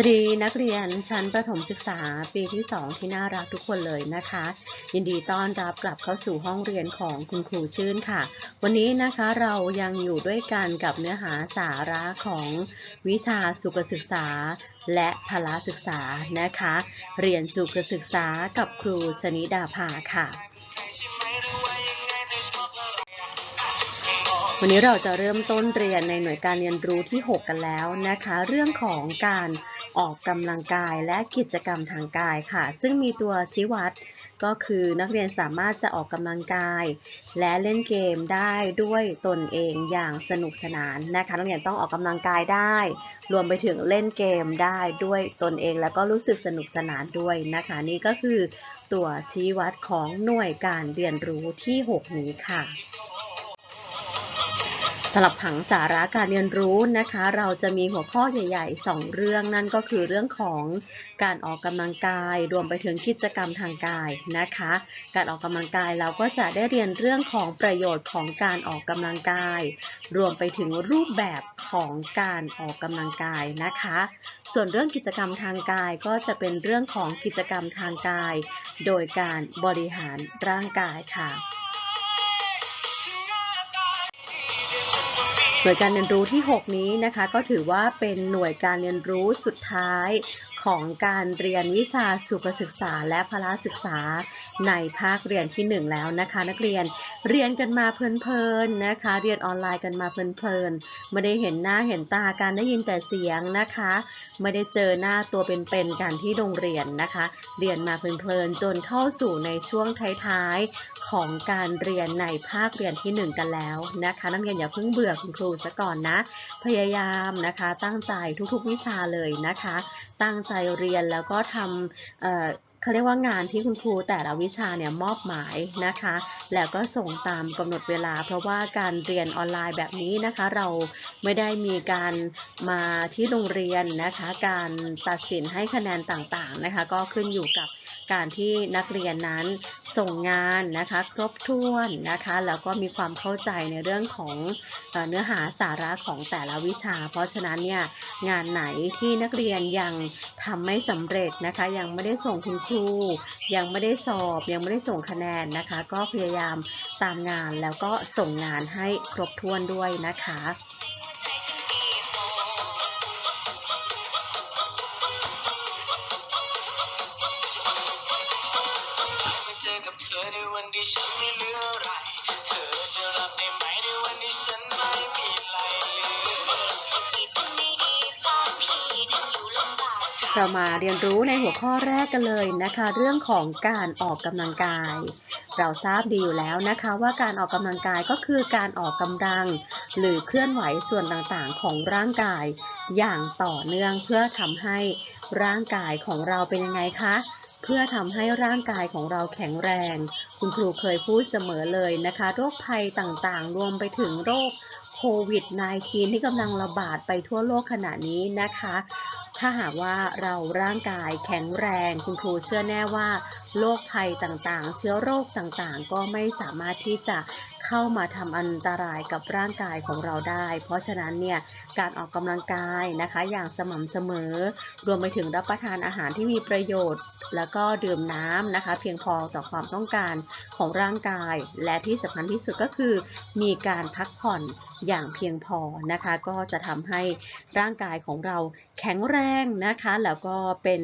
วัสดีนักเรียนชั้นประถมศึกษาปีที่ 2 ที่น่ารักทุกคนเลยนะคะ ยินดีต้อนรับกลับเข้าสู่ห้องเรียนของคุณครูชื่นค่ะ วันนี้นะคะเรายังอยู่ด้วยกันกับเนื้อหาสาระของวิชาสุขศึกษา และพละศึกษานะคะ เรียนสุขศึกษากับครูสนิดาภาค่ะวันนี้เราจะเริ่มต้นเรียนในหน่วยการเรียนรู้ที่ 6 กันแล้วนะคะ เรื่องของการ ออกกำลังกายและกิจกรรมทางกายค่ะ ซึ่งมีตัวชี้วัดก็คือนักเรียนสามารถจะออกกำลังกาย และเล่นเกมได้ด้วยตนเองอย่างสนุกสนานนะคะนักเรียนต้องออกกำลังกายได้ รวมไปถึงเล่นเกมได้ด้วยตนเอง แล้วก็รู้สึกสนุกสนานด้วยนะคะ นี่ก็คือตัวชี้วัดของหน่วยการเรียนรู้ที่ 6 นี้ค่ะ สำหรับผังสาระการเรียนรู้นะคะ เราจะมีหัวข้อใหญ่ๆ 2 เรื่องนั่นก็คือเรื่องของการออกกำลังกาย รวมไปถึงกิจกรรมทางกายนะคะ การออกกำลังกายเราก็จะได้เรียนเรื่องของประโยชน์ของการออกกำลังกาย รวมไปถึงรูปแบบของการออกกำลังกายนะคะ ส่วนเรื่องกิจกรรมทางกายก็จะเป็นเรื่องของกิจกรรมทางกาย โดยการบริหารร่างกายค่ะ หน่วยการเรียนรู้ที่ 6 นี้นะคะ ก็ถือว่าเป็นหน่วยการเรียนรู้สุดท้ายของการเรียนวิชาสุขศึกษาและพละศึกษา ในภาคเรียนที่ 1 แล้วนะคะ นักเรียนเรียนกันมาเพลินๆนะคะ เรียนออนไลน์กันมาเพลินๆไม่ได้เห็นหน้าเห็นตาการได้ยินแต่เสียงนะคะ ไม่ได้เจอหน้าตัวเป็นๆกันที่โรงเรียนนะคะ เรียนมาเพลินๆจนเข้าสู่ในช่วงท้ายๆของการเรียนในภาคเรียนที่ 1 กันแล้วนะคะ นักเรียนอย่าเพิ่งเบื่อคุณครูซะก่อนนะ พยายามนะคะตั้งใจทุกๆวิชาเลยนะคะ ตั้งใจเรียนแล้วก็ทำ เขาเรียกว่างานที่คุณครูแต่ละวิชาเนี่ยมอบหมายนะคะ แล้วก็ส่งตามกำหนดเวลา เพราะว่าการเรียนออนไลน์แบบนี้นะคะ เราไม่ได้มีการมาที่โรงเรียนนะคะ การตัดสินให้คะแนนต่างๆนะคะ ก็ขึ้นอยู่กับการที่นักเรียนนั้นส่งงานนะคะ ครบถ้วนนะคะ แล้วก็มีความเข้าใจในเรื่องของเนื้อหาสาระของแต่ละวิชา เพราะฉะนั้นเนี่ยงานไหนที่นักเรียนยังทำไม่สำเร็จนะคะ ยังไม่ได้ส่งคุณครู ยังไม่ได้สอบยังไม่ได้ส่งคะแนนนะคะ ก็พยายามตามงานแล้วก็ส่งงานให้ครบถ้วนด้วยนะคะเจอกับเธอในวันที่ฉันไม่เหลืออะไร เรามาเรียนรู้ในหัวข้อแรกกันเลยนะคะ เรื่องของการออกกำลังกาย เราทราบดีอยู่แล้วนะคะว่าการออกกำลังกายก็คือการออกกำลัง หรือเคลื่อนไหวส่วนต่างๆของร่างกาย อย่างต่อเนื่องเพื่อทำให้ร่างกายของเราเป็นยังไงคะเพื่อทำให้ร่างกายของเราแข็งแรง คุณครูเคยพูดเสมอเลยนะคะ โรคภัยต่างๆ รวมไปถึงโรค โควิด -19 ที่กำลังระบาดไปทั่วโลกขณะนี้นะคะ ถ้าหากว่าเราร่างกายแข็งแรง คุณครูเชื่อแน่ว่าโรคภัยต่างๆ เชื้อโรคต่างๆ ก็ไม่สามารถที่จะ เข้ามาทำอันตรายกับร่างกายของเราได้ เพราะฉะนั้นเนี่ยการออกกำลังกายนะคะอย่างสม่ำเสมอ รวมไปถึงรับประทานอาหารที่มีประโยชน์ แล้วก็ดื่มน้ำนะคะ เพียงพอต่อความต้องการของร่างกาย และที่สำคัญที่สุดก็คือ มีการพักผ่อนอย่างเพียงพอนะคะ ก็จะทำให้ร่างกายของเราแข็งแรงนะคะ แล้วก็เป็น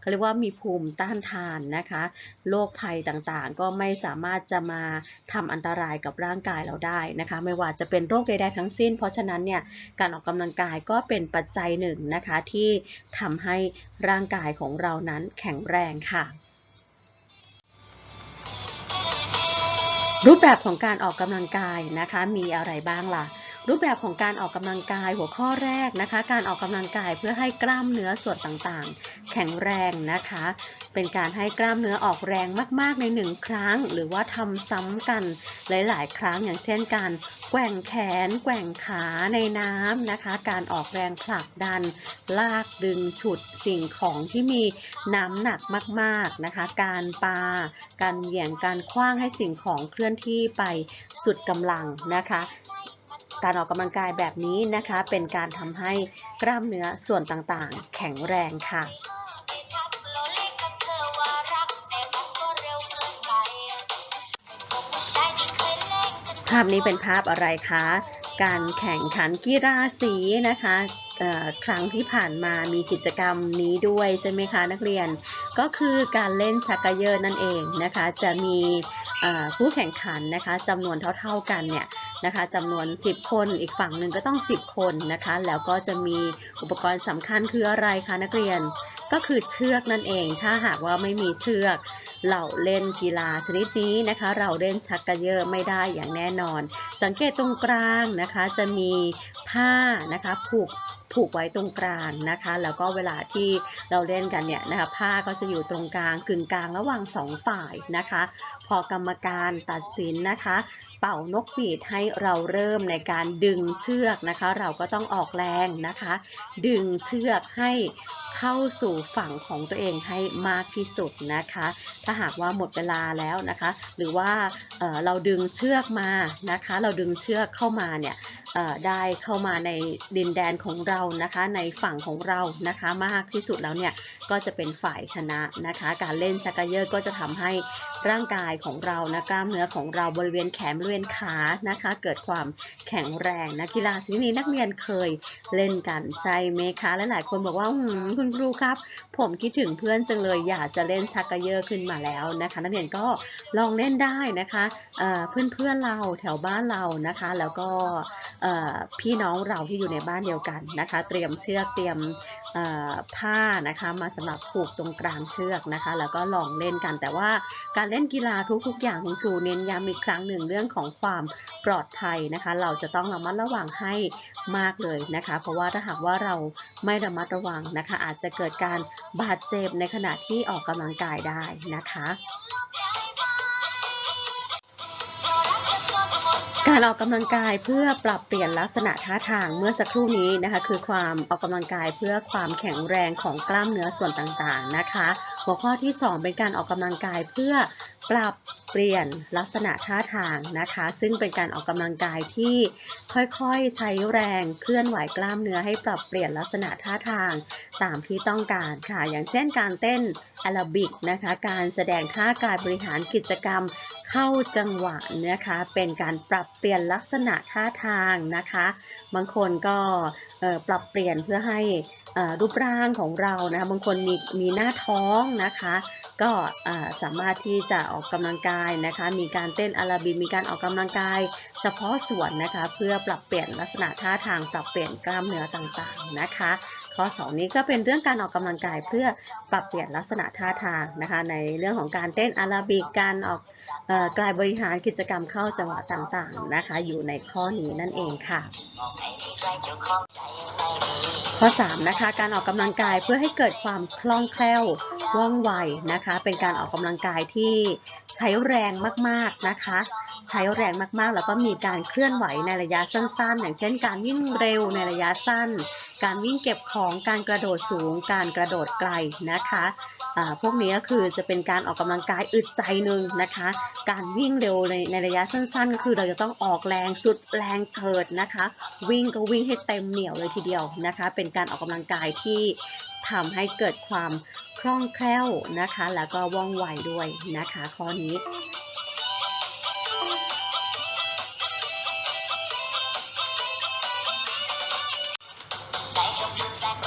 เขาเรียกว่ามีภูมิต้านทานนะคะโรคภัยต่างๆ ก็ไม่สามารถจะมาทำอันตรายกับร่างางกายเราได้นะคะ ไม่ว่าจะเป็นโรคใดๆทั้งสิ้น เพราะฉะนั้นเนี่ยการออกกำลังกายก็เป็นปัจจัยหนึ่งนะคะที่ทำให้ร่างกายของเรานั้นแข็งแรงค่ะรูปแบบของการออกกำลังกายนะคะมีอะไรบ้างล่ะ รูปแบบของการออกกำลังกายหัวข้อแรกนะคะ การออกกำลังกายเพื่อให้กล้ามเนื้อส่วนต่างๆ แข็งแรงนะคะ เป็นการให้กล้ามเนื้อออกแรงมากๆในหนึ่งครั้ง หรือว่าทำซ้ำกันหลายๆ ครั้งอย่างเช่นการแกว่งแขน แกว่งขาในน้ำนะคะ การออกแรงผลักดัน ลากดึงฉุดสิ่งของที่มีน้ำหนักมากๆนะคะ การปา การเหวี่ยงการคว้างให้สิ่งของเคลื่อนที่ไปสุดกำลังนะคะ การออกกำลังกายแบบนี้นะคะ เป็นการทำให้กล้ามเนื้อส่วนต่างๆ แข็งแรงค่ะภาพนี้เป็นภาพอะไรคะ การแข่งขันกีฬาสีนะคะครั้งที่ผ่านมามีกิจกรรมนี้ด้วยใช่ไหมคะนักเรียน ก็คือการเล่นชักกระเยอนั่นเองนะคะ จะมีผู้แข่งขันนะคะจำนวนเท่าๆกันเนี่ย นะคะจำนวน 10 คน อีกฝั่งหนึ่งก็ต้อง 10 คนนะคะ แล้วก็จะมีอุปกรณ์สำคัญคืออะไรคะนักเรียน ก็คือเชือกนั่นเอง ถ้าหากว่าไม่มีเชือก เราเล่นกีฬาชนิดนี้นะคะ เราเล่นชักกระเยอะไม่ได้อย่างแน่นอน สังเกตตรงกลางนะคะจะมีผ้านะคะผูกผูกไว้ตรงกลางนะคะ แล้วก็เวลาที่เราเล่นกันเนี่ยนะคะผ้าก็จะอยู่ตรงกลางกึ่งกลางระหว่างสองฝ่ายนะคะ พอกรรมการตัดสินนะคะ เป่านกหวีดให้เราเริ่มในการดึงเชือกนะคะ เราก็ต้องออกแรงนะคะ ดึงเชือกให้ เข้าสู่ฝั่งของตัวเองให้มากที่สุดนะคะ ถ้าหากว่าหมดเวลาแล้วนะคะ หรือว่าเเราดึงเชือกมานะคะ เราดึงเชือกเข้ามาเนี่ยได้เข้ามาในดินแดนของเรานะคะ ในฝั่งของเรานะคะมากที่สุดแล้วเนี่ยก็จะเป็นฝ่ายชนะนะคะ การเล่นชักระเยอะก็จะทำให้ร่างกายของเรานะกล้ามเนื้อของเราบริเวณแขนบริเวณขานะคะ เกิดความแข็งแรงนะกีฬาชนิดนี้นักเรียนเคยเล่นกันใช่ไหมคะและหลายคนบอกว่าหืมคุณครูครับ ผมคิดถึงเพื่อนจังเลยอยากจะเล่นชักกระเยอะขึ้นมาแล้วนะคะ นักเรียนก็ลองเล่นได้นะคะเอ่อเพื่อนๆเราแถวบ้านเรานะคะ แล้วก็พี่น้องเราที่อยู่ในบ้านเดียวกันนะคะ เตรียมเชือกเตรียม ผ้านะคะมาสำหรับผูกตรงกลางเชือกนะคะ แล้วก็ลองเล่นกัน แต่ว่าการเล่นกีฬาทุกๆ อย่างคุณครูเน้นย้ำอีกครั้งหนึ่งเรื่องของความปลอดภัยนะคะ เราจะต้องระมัดระวังให้มากเลยนะคะ เพราะว่าถ้าหากว่าเราไม่ระมัดระวังนะคะ อาจจะเกิดการบาดเจ็บในขณะที่ออกกำลังกายได้นะคะ การออกกำลังกายเพื่อปรับเปลี่ยนลักษณะท่าทางเมื่อสักครู่นี้นะคะคือความออกกำลังกายเพื่อความแข็งแรงของกล้ามเนื้อส่วนต่างๆนะคะ หัวข้อที่ 2 เป็นการออกกำลังกายเพื่อ ปรับเปลี่ยนลักษณะท่าทางนะคะ ซึ่งเป็นการออกกำลังกายที่ค่อยๆ ใช้แรงเคลื่อนไหวกล้ามเนื้อให้ปรับเปลี่ยนลักษณะท่าทางตามที่ต้องการค่ะ อย่างเช่นการเต้นแอโรบิกนะคะ การแสดงท่ากายบริหารกิจกรรมเข้าจังหวะนะคะ เป็นการปรับเปลี่ยนลักษณะท่าทางนะคะ บางคนก็ปรับเปลี่ยนเพื่อให้รูปร่างของเรานะคะ บางคนมีมีหน้าท้องนะคะ ก็สามารถที่จะออกกำลังกายนะคะ มีการเต้นอาราบิมีการออกกำลังกาย เฉพาะส่วนนะคะ เพื่อปรับเปลี่ยนลักษณะท่าทางปรับเปลี่ยนกล้ามเนื้อต่างๆนะคะ ข้อ 2 นี้ก็เป็นเรื่องการออกกำลังกายเพื่อปรับเปลี่ยนลักษณะท่าทางนะคะ ในเรื่องของการเต้นอาราบิกการออกเอ่อกายบริหารกิจกรรมเข้าจังหวะต่างๆนะคะ อยู่ในข้อนี้นั่นเองค่ะ ข้อ3นะคะการออกกำลังกายเพื่อให้เกิดความคล่องแคล่วว่องไวนะคะ เป็นการออกกำลังกายที่ ใช้แรงมากๆนะคะ ใช้แรงมากๆ แล้วก็มีการเคลื่อนไหวในระยะสั้นๆ อย่างเช่น การวิ่งเร็วในระยะสั้น การวิ่งเก็บของการกระโดดสูง การกระโดดไกลนะคะพวกนี้ก็คือจะเป็นการออกกำลังกายอึดใจหนึ่งนะคะ การวิ่งเร็วในในระยะสั้นๆ ก็คือเราจะต้องออกแรงสุดแรงเกิดนะคะ วิ่งก็วิ่งให้เต็มเหนียวเลยทีเดียวนะคะ เป็นการออกกำลังกายที่ ทำให้เกิดความคล่องแคล่วนะคะ แล้วก็ว่องไวด้วยนะคะ ข้อนี้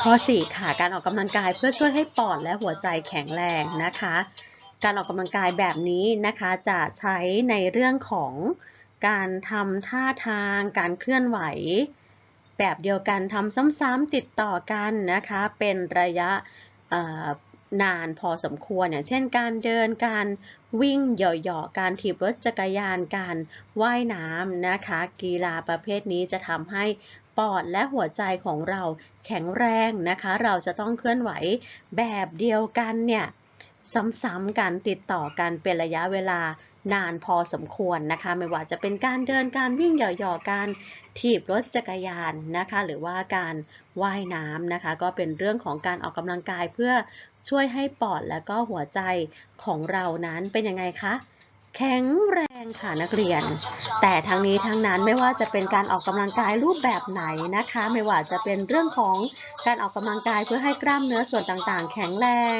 ข้อ 4 ค่ะ การออกกำลังกายเพื่อช่วยให้ปอดและหัวใจแข็งแรงนะคะ การออกกำลังกายแบบนี้นะคะจะใช้ในเรื่องของการทำท่าทาง การเคลื่อนไหว แบบเดียวกันทำซ้ำๆติดต่อกันนะคะ เป็นระยะนานพอสมควรอย่างเช่นการเดินการวิ่งเหยาะๆการถีบรถจักรยานการว่ายน้ำนะคะ กีฬาประเภทนี้จะทำให้ปอดและหัวใจของเราแข็งแรงนะคะ เราจะต้องเคลื่อนไหวแบบเดียวกันเนี่ยซ้ำๆกันติดต่อกันเป็นระยะเวลา นานพอสมควรนะคะ ไม่ว่าจะเป็นการเดินการวิ่งเหยาะๆการถีบรถจักรยานนะคะ หรือว่าการว่ายน้ำนะคะ ก็เป็นเรื่องของการออกกำลังกายเพื่อช่วยให้ปอดและก็หัวใจของเรานั้นเป็นยังไงคะแข็งแรงค่ะนักเรียน แต่ทั้งนี้ทั้งนั้นไม่ว่าจะเป็นการออกกำลังกายรูปแบบไหนนะคะ ไม่ว่าจะเป็นเรื่องของการออกกำลังกายเพื่อให้กล้ามเนื้อส่วนต่างๆ แข็งแรง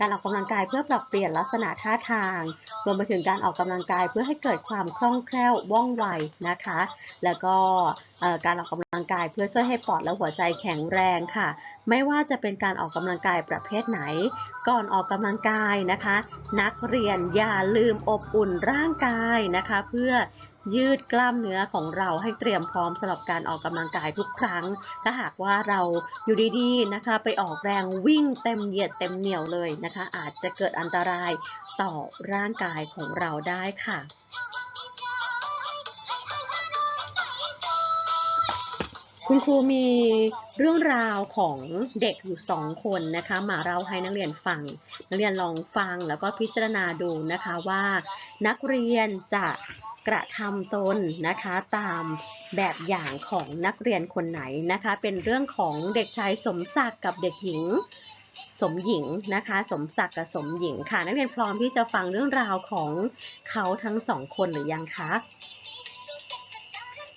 การออกกำลังกายเพื่อปรับเปลี่ยนลักษณะท่าทาง รวมไปถึงการออกกำลังกายเพื่อให้เกิดความคล่องแคล่วว่องไวนะคะ แล้วก็การออกกำลังกายเพื่อช่วยให้ปอดและหัวใจแข็งแรงค่ะ ไม่ว่าจะเป็นการออกกำลังกายประเภทไหน ก่อนออกกำลังกายนะคะ นักเรียนอย่าลืมอบอุ่นร่างกายนะคะ เพื่อ ยืดกล้ามเนื้อของเราให้เตรียมพร้อมสำหรับการออกกำลังกายทุกครั้ง ถ้าหากว่าเราอยู่ดีๆนะคะ ไปออกแรงวิ่งเต็มเหยียดเต็มเหนี่ยวเลยนะคะ อาจจะเกิดอันตรายต่อร่างกายของเราได้ค่ะคุณครูมีเรื่องราวของเด็กอยู่สองคนนะคะ มาเล่าให้นักเรียนฟัง นักเรียนลองฟังแล้วก็พิจารณาดูนะคะว่า นักเรียนจะ กระทำตนนะคะตามแบบอย่างของนักเรียนคนไหนนะคะ เป็นเรื่องของเด็กชายสมศักดิ์กับเด็กหญิงสมหญิงนะคะ สมศักดิ์กับสมหญิงค่ะ นักเรียนพร้อมที่จะฟังเรื่องราวของเขาทั้งสองคนหรือยังคะ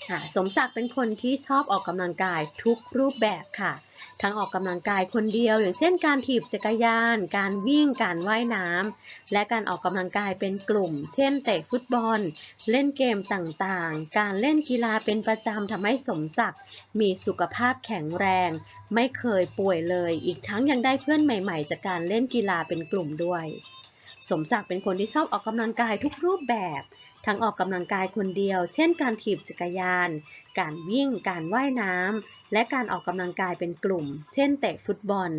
ค่ะสมศักดิ์เป็นคนที่ชอบออกกำลังกายทุกรูปแบบค่ะ ทั้งออกกำลังกายคนเดียว อย่างเช่นการถีบจักรยาน การวิ่งการว่ายน้ำและการออกกำลังกายเป็นกลุ่ม เช่นเตะฟุตบอล เล่นเกมต่างๆ การเล่นกีฬาเป็นประจำทำให้สมศักดิ์มีสุขภาพแข็งแรง ไม่เคยป่วยเลย อีกทั้งยังได้เพื่อนใหม่ๆ จากการเล่นกีฬาเป็นกลุ่มด้วย สมศักดิ์เป็นคนที่ชอบออกกำลังกายทุกรูปแบบ ทั้งออกกำลังกายคนเดียว เช่น การถีบจักรยาน การวิ่ง การว่ายน้ำ และการออกกำลังกายเป็นกลุ่ม เช่น เตะฟุตบอล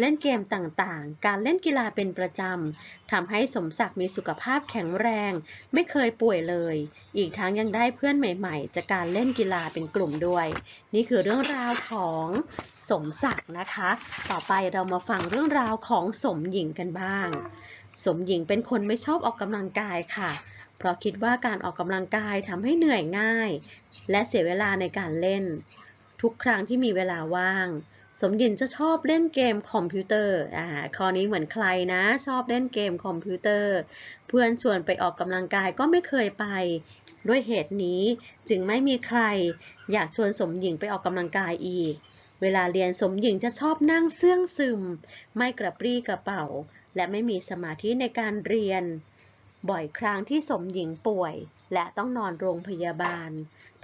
เล่นเกมต่างๆ การเล่นกีฬาเป็นประจำ ทำให้สมศักดิ์มีสุขภาพแข็งแรง ไม่เคยป่วยเลย อีกทั้งยังได้เพื่อนใหม่ๆ จากการเล่นกีฬาเป็นกลุ่มด้วย นี่คือเรื่องราวของสมศักดิ์นะคะ ต่อไปเรามาฟังเรื่องราวของสมหญิงกันบ้าง สมหญิงเป็นคนไม่ชอบออกกำลังกายค่ะ เพราะคิดว่าการออกกำลังกายทำให้เหนื่อยง่าย และเสียเวลาในการเล่น ทุกครั้งที่มีเวลาว่าง สมหญิงจะชอบเล่นเกมคอมพิวเตอร์อ่าข้อนี้เหมือนใครนะ ชอบเล่นเกมคอมพิวเตอร์ เพื่อนชวนไปออกกำลังกายก็ไม่เคยไป ด้วยเหตุนี้จึงไม่มีใคร อยากชวนสมหญิงไปออกกำลังกายอีก เวลาเรียนสมหญิงจะชอบนั่งเสื่องซึม ไม่กระปรี้กระเป๋า และไม่มีสมาธิในการเรียน บ่อยครั้งที่สมหญิงป่วย และต้องนอนโรงพยาบาล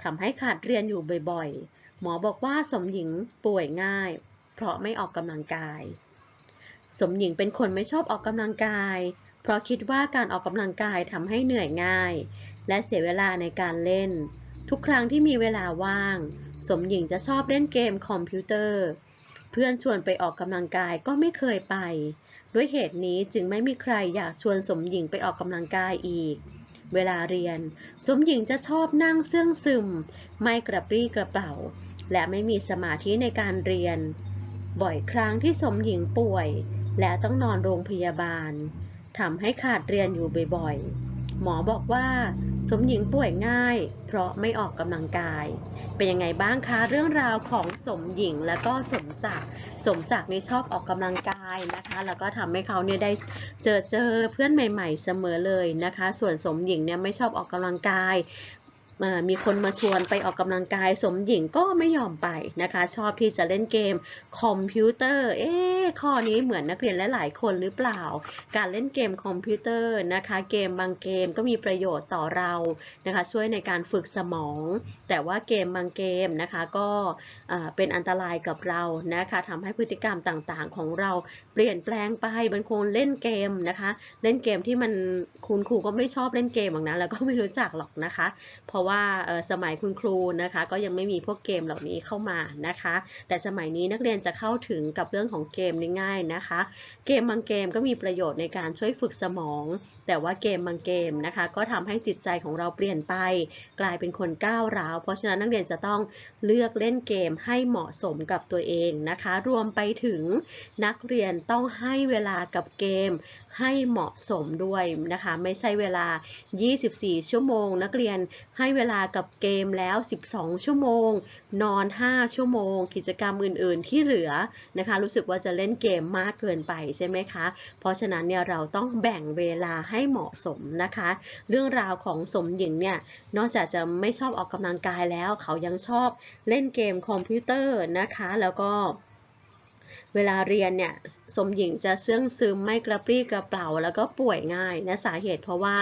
ทำให้ขาดเรียนอยู่บ่อยๆ หมอบอกว่าสมหญิงป่วยง่าย เพราะไม่ออกกำลังกาย สมหญิงเป็นคนไม่ชอบออกกำลังกาย เพราะคิดว่าการออกกำลังกายทำให้เหนื่อยง่าย และเสียเวลาในการเล่น ทุกครั้งที่มีเวลาว่าง สมหญิงจะชอบเล่นเกมคอมพิวเตอร์ เพื่อนชวนไปออกกำลังกายก็ไม่เคยไป ด้วยเหตุนี้จึงไม่มีใครอยากชวนสมหญิงไปออกกำลังกายอีก เวลาเรียน สมหญิงจะชอบนั่งเสื่องซึม ไม่กระปรี้กระเป๋า และไม่มีสมาธิในการเรียน บ่อยครั้งที่สมหญิงป่วย และต้องนอนโรงพยาบาลทำให้ขาดเรียนอยู่บ่อยๆ หมอบอกว่า สมหญิงป่วยง่าย เพราะไม่ออกกำลังกาย เป็นยังไงบ้างคะเรื่องราวของสมหญิงแล้วก็สมศักดิ์สมศักดิ์นี่ชอบออกกำลังกายนะคะ แล้วก็ทำให้เขาเนี่ยได้เจอเจอเพื่อนใหม่ ๆ เสมอเลยนะคะ ส่วนสมหญิงเนี่ยไม่ชอบออกกำลังกาย มีคนมาชวนไปออกกำลังกายสมหญิงก็ไม่ยอมไปนะคะ ชอบที่จะเล่นเกมคอมพิวเตอร์เอ๊ข้อนี้เหมือนนักเรียนหลายๆคนหรือเปล่า การเล่นเกมคอมพิวเตอร์นะคะ เกมบางเกมก็มีประโยชน์ต่อเรานะคะ ช่วยในการฝึกสมอง แต่ว่าเกมบางเกมนะคะก็เอ่อเป็นอันตรายกับเรานะคะทำให้พฤติกรรมต่างๆ ของเราเปลี่ยนแปลงไปบางคนเล่นเกมนะคะ เล่นเกมที่มันคุณครูก็ไม่ชอบเล่นเกมหรอกนะแล้วก็ไม่รู้จักหรอกนะคะ เพราะว่าสมัยคุณครูนะคะก็ยังไม่มีพวกเกมเหล่านี้เข้ามานะคะ แต่สมัยนี้นักเรียนจะเข้าถึงกับเรื่องของเกมได้ง่ายนะคะ เกมบางเกมก็มีประโยชน์ในการช่วยฝึกสมอง แต่ว่าเกมบางเกมนะคะ ก็ทำให้จิตใจของเราเปลี่ยนไป กลายเป็นคนก้าวร้าว เพราะฉะนั้นนักเรียนจะต้องเลือกเล่นเกมให้เหมาะสมกับตัวเองนะคะ รวมไปถึงนักเรียนต้องให้เวลากับเกมให้เหมาะสมด้วยนะคะ ไม่ใช่เวลา 24 ชั่วโมง นักเรียนให้เววลากับเกมแล้ว 12 ชั่วโมง นอน 5 ชั่วโมง กิจกรรมอื่น ๆ ที่เหลือนะคะ รู้สึกว่าจะเล่นเกมมากเกินไปใช่ไหมคะ เพราะฉะนั้นเนี่ยเราต้องแบ่งเวลาให้เหมาะสมนะคะ เรื่องราวของสมหญิงเนี่ย นอกจากจะไม่ชอบออกกำลังกายแล้ว เขายังชอบเล่นเกมคอมพิวเตอร์นะคะ แล้วก็ เวลาเรียนเนี่ยสมหญิงจะเสื่องซึมไม่กระปรี้กระเปร่าแล้วก็ป่วยง่ายนะสาเหตุเพราะว่า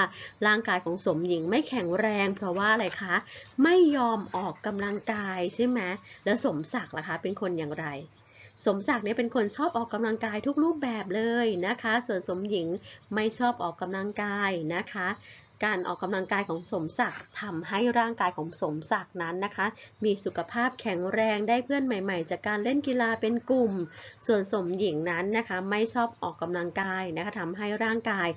ร่างกายของสมหญิงไม่แข็งแรง เพราะว่าอะไรคะ ไม่ยอมออกกำลังกายใช่ไหมแล้วสมศักดิ์ล่ะคะ เป็นคนอย่างไร สมศักดิ์เนี่ยเป็นคนชอบออกกำลังกายทุกรูปแบบเลยนะคะ ส่วนสมหญิงไม่ชอบออกกำลังกายนะคะ การออกกำลังกายของสมศักดิ์ทำให้ร่างกายของสมศักดิ์นั้นนะคะ มีสุขภาพแข็งแรงได้เพื่อนใหม่ ๆ จากการเล่นกีฬาเป็นกลุ่ม ส่วนสมหญิงนั้นนะคะไม่ชอบออกกำลังกายนะคะทำให้ร่างกาย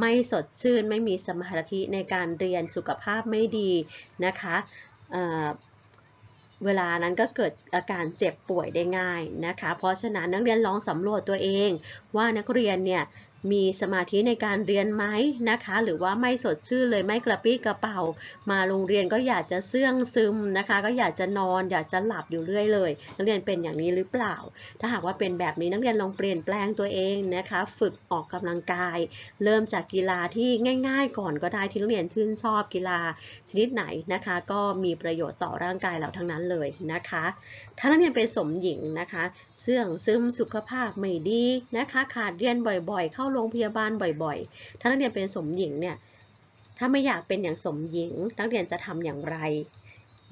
ไม่สดชื่น ไม่มีสมาธิในการเรียนสุขภาพไม่ดีนะคะเอ่อเวลานั้นก็เกิดอาการเจ็บป่วยได้ง่ายนะคะ เพราะฉะนั้นนักเรียนลองสำรวจตัวเองว่านักเรียนเนี่ย มีสมาธิในการเรียนไหมนะคะ หรือว่าไม่สดชื่นเลยไม่กระปี้กระเป๋า มาโรงเรียนก็อยากจะเสื่องซึมนะคะ ก็อยากจะนอนอยากจะหลับอยู่เรื่อยเลย นักเรียนเป็นอย่างนี้หรือเปล่า ถ้าหากว่าเป็นแบบนี้นักเรียนลองเปลี่ยนแปลงตัวเองนะคะ ฝึกออกกำลังกาย เริ่มจากกีฬาที่ง่าย ๆ ก่อนก็ได้ที่นักเรียนชื่นชอบกีฬาชนิดไหนนะคะ ก็มีประโยชน์ต่อร่างกายเราทั้งนั้นเลยนะคะ ถ้านักเรียนเป็นสมหญิงนะคะ เสื่องซึมสุขภาพไม่ดีนะคะ ขาดเรียนบ่อยๆ เข้าโรงพยาบาลบ่อยๆ ถ้านักเรียนเป็นสมหญิงเนี่ย ถ้าไม่อยากเป็นอย่างสมหญิง นักเรียนจะทำอย่างไร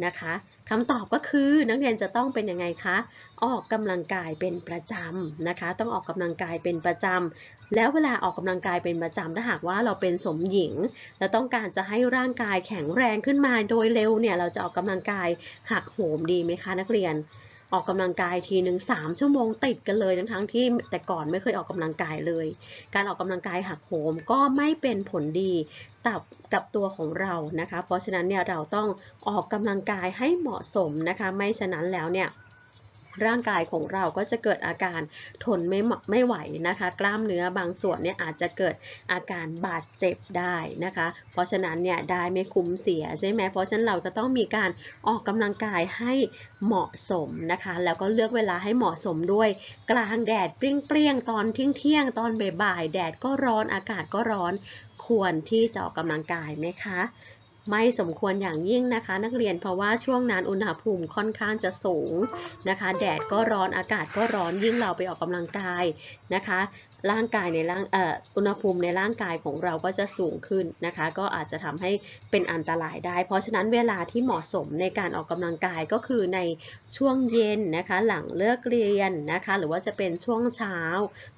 นะคะคำตอบก็คือนักเรียนจะต้องเป็นยังไงคะ ออกกำลังกายเป็นประจำนะคะ ต้องออกกำลังกายเป็นประจำแล้วเวลาออกกำลังกายเป็นประจำถ้าหากว่าเราเป็นสมหญิง และต้องการจะให้ร่างกายแข็งแรงขึ้นมาโดยเร็วเนี่ยเราจะออกกำลังกายหักโหมดีไหมคะนักเรียน ออกกำลังกายทีหนึ่งสามชั่วโมงติดกันเลยทั้งทั้งๆที่แต่ก่อนไม่เคยออกกำลังกายเลย การออกกำลังกายหักโหมก็ไม่เป็นผลดีกับกับตัวของเรานะคะ เพราะฉะนั้นเนี่ยเราต้องออกกำลังกายให้เหมาะสมนะคะ ไม่ฉะนั้นแล้วเนี่ย ร่างกายของเราก็จะเกิดอาการทนไม่ไม่ไหวนะคะ กล้ามเนื้อบางส่วนเนี่ยอาจจะเกิดอาการบาดเจ็บได้นะคะ เพราะฉะนั้นเนี่ยได้ไม่คุ้มเสียใช่ไหมเพราะฉะนั้นเราจะต้องมีการออกกำลังกายให้เหมาะสมนะคะ แล้วก็เลือกเวลาให้เหมาะสมด้วยกลางแดดเปรี้ยงๆตอนเที่ยงเที่ยงๆตอนบ่ายๆแดดก็ร้อนอากาศก็ร้อนควรที่จะออกกำลังกายไหมคะ ไม่สมควรอย่างยิ่งนะคะ นักเรียนเพราะว่าช่วงนั้นอุณหภูมิค่อนข้างจะสูงนะคะ แดดก็ร้อนอากาศก็ร้อนยิ่งเราไปออกกำลังกายนะคะร่างกายในร่างเอ่ออุณหภูมิในร่างกายของเราก็จะสูงขึ้นนะคะ ก็อาจจะทำให้เป็นอันตรายได้ เพราะฉะนั้นเวลาที่เหมาะสมในการออกกำลังกายก็คือในช่วงเย็นนะคะ หลังเลิกเรียนนะคะ หรือว่าจะเป็นช่วงเช้า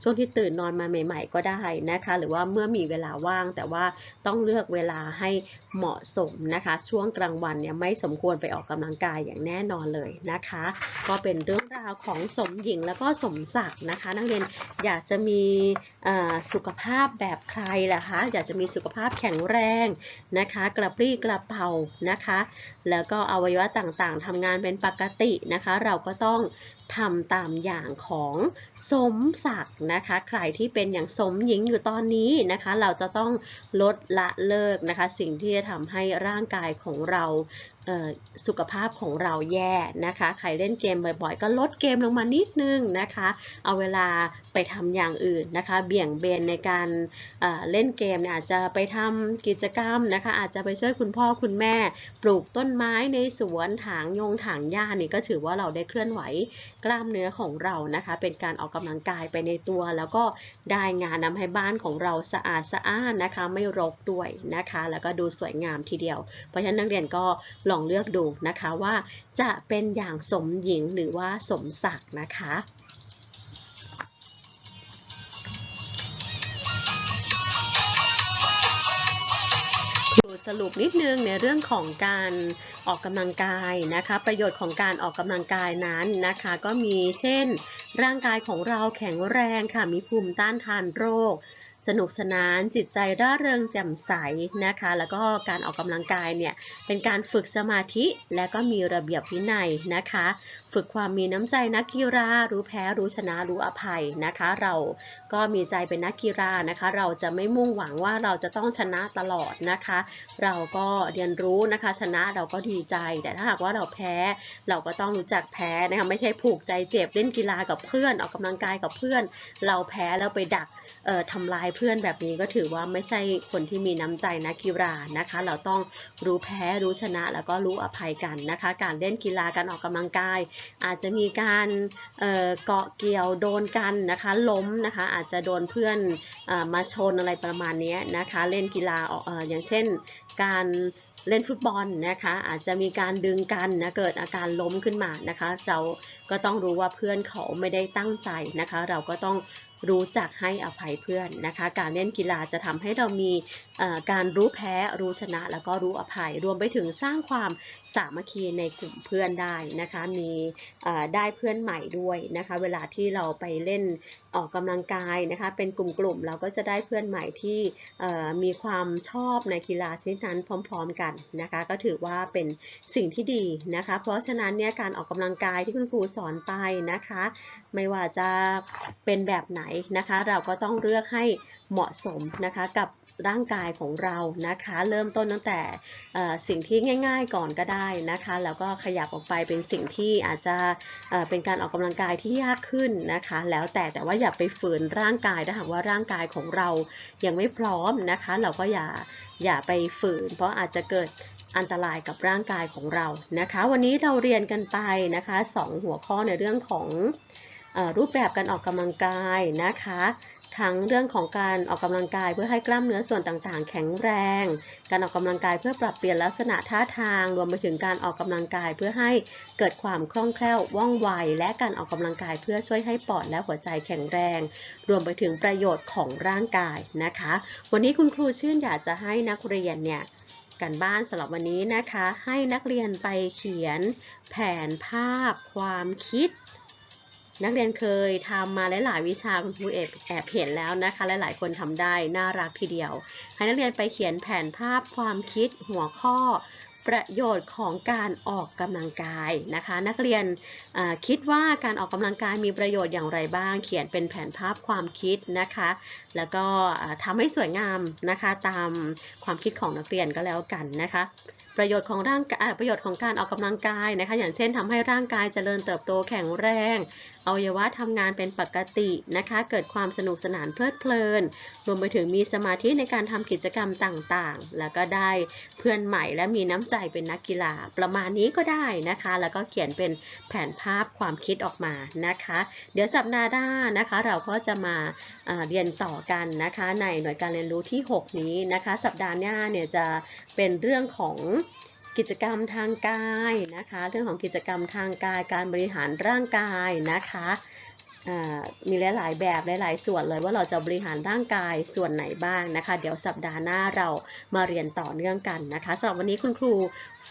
ช่วงที่ตื่นนอนมาใหม่ ๆ ก็ได้นะคะ หรือว่าเมื่อมีเวลาว่าง แต่ว่าต้องเลือกเวลาให้เหมาะสมนะคะ ช่วงกลางวันเนี่ยไม่สมควรไปออกกำลังกายอย่างแน่นอนเลยนะคะ ก็เป็นเรื่องราวของสมหญิงแล้วก็สมศักดิ์นะคะ นักเรียนอยากจะมีสุขภาพแบบใครล่ะคะ อยากจะมีสุขภาพแข็งแรงนะคะ กระปรี้กระเป๋านะคะ แล้วก็อวัยวะต่างๆทำงานเป็นปกตินะคะ เราก็ต้องทำตามอย่างของสมศักดิ์นะคะ ใครที่เป็นอย่างสมหญิงอยู่ตอนนี้นะคะ เราจะต้องลดละเลิกนะคะ สิ่งที่จะทำให้ร่างกายของเราเสุขภาพของเราแย่นะคะ ใครเล่นเกมบ่อยๆ ก็ลดเกมลงมานิดนึงนะคะ เอาเวลาไปทำอย่างอื่นนะคะ เบี่ยงเบนในการเอ่อเล่นเกมเนี่ยอาจจะไปทำกิจกรรมนะคะ อาจจะไปช่วยคุณพ่อคุณแม่ ปลูกต้นไม้ในสวนถางยงถางหญ้านี่ก็ถือว่าเราได้เคลื่อนไหวกล้ามเนื้อของเรานะคะ เป็นการออกกำลังกายไปในตัว แล้วก็ได้งานนำให้บ้านของเราสะอาดสะอ้านนะคะ ไม่รกด้วยนะคะ แล้วก็ดูสวยงามทีเดียว เพราะฉะนั้นนักเรียนก็ลองเลือกดูนะคะว่าจะเป็นอย่างสมหญิงหรือว่าสมศักดิ์นะคะ สรุปนิดนึงในเรื่องของการออกกำลังกายนะคะ ประโยชน์ของการออกกำลังกายนั้นนะคะ ก็มีเช่น ร่างกายของเราแข็งแรงค่ะมีภูมิต้านทานโรค สนุกสนานจิตใจร่าเริงแจ่มใสนะคะ แล้วก็การออกกำลังกายเนี่ยเป็นการฝึกสมาธิและก็มีระเบียบวินัยนะคะ ฝึกความมีน้ำใจนักกีฬารู้แพ้รู้ชนะรู้อภัยนะคะ เราก็มีใจเป็นนักกีฬานะคะ เราจะไม่มุ่งหวังว่าเราจะต้องชนะตลอดนะคะ เราก็เรียนรู้นะคะ ชนะเราก็ดีใจ แต่ถ้าหากว่าเราแพ้เราก็ต้องรู้จักแพ้นะคะไม่ใช่ผูกใจเจ็บเล่นกีฬากับเพื่อนออกกำลังกายกับเพื่อน เราแพ้แล้วไปดักทำลายเพื่อนแบบนี้ก็ถือว่าไม่ใช่คนที่มีน้ำใจนักกีฬานะคะ เราต้องรู้แพ้รู้ชนะแล้วก็รู้อภัยกันนะคะ การเล่นกีฬาการออกกำลังกายอาจจะมีการเกาะเกี่ยวโดนกันนะคะล้มนะคะอาจจะโดนเพื่อนอมาชนอะไรประมาณนี้นะคะเล่นกีฬาออย่างเช่นการเล่นฟุตบอลนะคะอาจจะมีการดึงกันนะเกิดอาการล้มขึ้นมานะคะเรา ก็ต้องรู้ว่าเพื่อนเขาไม่ได้ตั้งใจนะคะ เราก็ต้องรู้จักให้อภัยเพื่อนนะคะ การเล่นกีฬาจะทำให้เรามีการรู้แพ้รู้ชนะ แล้วก็รู้อภัย รวมไปถึงสร้างความสามัคคีในกลุ่มเพื่อนได้นะคะ มีได้เพื่อนใหม่ด้วยนะคะ เวลาที่เราไปเล่นออกกำลังกายนะคะ เป็นกลุ่มๆเราก็จะได้เพื่อนใหม่ที่มีความชอบในกีฬาชนิดนั้นพร้อม ๆ กันนะคะ ก็ถือว่าเป็นสิ่งที่ดีนะคะ เพราะฉะนั้นเนี่ยการออกกำลังกายที่คุณครูสอนไปนะคะ ไม่ว่าจะเป็นแบบไหนนะคะ เราก็ต้องเลือกให้เหมาะสมนะคะกับร่างกายของเรานะคะ เริ่มต้นตั้งแต่สิ่งที่ง่าย ๆ ก่อนก็ได้นะคะ แล้วก็ขยับออกไปเป็นสิ่งที่อาจจะเเป็นการออกกำลังกายที่ยากขึ้นนะคะ แล้วแต่แต่ว่าอย่าไปฝืนร่างกายถ้าหากว่าร่างกายของเรายังไม่พร้อมนะคะ เราก็อย่าอย่าไปฝืน เพราะอาจจะเกิด อันตรายกับร่างกายของเรานะคะ วันนี้เราเรียนกันไปนะคะสองหัวข้อในเรื่องของอรูปแบบการออกกำลังกายนะคะ ทั้งเรื่องของการออกกำลังกายเพื่อให้กล้ามเนื้อส่วนต่างๆ แข็งแรง การออกกำลังกายเพื่อปรับเปลี่ยนลักษณะท่าทาง รวมไปถึงการออกกำลังกายเพื่อให้เกิดความคล่องแคล่วว่องไว และการออกกำลังกายเพื่อช่วยให้ปอดและหัวใจแข็งแรง รวมไปถึงประโยชน์ของร่างกายนะคะ วันนี้คุณครูชื่นอยากจะให้นักเรียนเนี่ย กันบ้านสำหรับวันนี้นะคะ ให้นักเรียนไปเขียนแผนภาพความคิด นักเรียนเคยทำมาหลายๆวิชาคุณครูเอบแอบเห็นแล้วนะคะ หลายๆคนทำได้น่ารักทีเดียว ให้นักเรียนไปเขียนแผนภาพความคิดหัวข้อ ประโยชน์ของการออกกำลังกายนะคะ นักเรียนคิดว่าการออกกำลังกายมีประโยชน์อย่างไรบ้าง เขียนเป็นแผนภาพความคิดนะคะ แล้วก็ทำให้สวยงามนะคะตามความคิดของนักเรียนก็แล้วกันนะคะประโยชน์ของร่างกายประโยชน์ของการออกกำลังกายนะคะ อย่างเช่นทำให้ร่างกายเจริญเติบโตแข็งแรงอวัยวะทำงานเป็นปกตินะคะ เกิดความสนุกสนานเพลิดเพลิน รวมไปถึงมีสมาธิในการทำกิจกรรมต่างๆ แล้วก็ได้เพื่อนใหม่และมีน้ำใจเป็นนักกีฬา ประมาณนี้ก็ได้นะคะ แล้วก็เขียนเป็นแผนภาพความคิดออกมานะคะ เดี๋ยวสัปดาห์หน้านะคะ เราก็จะมาาเรียนต่อกันนะคะ ในหน่วยการเรียนรู้ที่ 6 นี้นะคะ สัปดาห์หน้าเนี่ยจะเป็นเรื่องของ กิจกรรมทางกายนะคะ เรื่องของกิจกรรมทางกายการบริหารร่างกายนะคะมีหลายๆแบบหลายๆส่วนเลยว่าเราจะบริหารร่างกายส่วนไหนบ้างนะคะ เดี๋ยวสัปดาห์หน้าเรามาเรียนต่อเนื่องกันนะคะสำหรับวันนี้คุณครู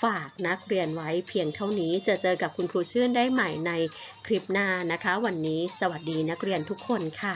ฝากนักเรียนไว้เพียงเท่านี้จะเจอกับคุณครูชื่นได้ใหม่ในคลิปหน้านะคะ วันนี้สวัสดีนักเรียนทุกคนค่ะ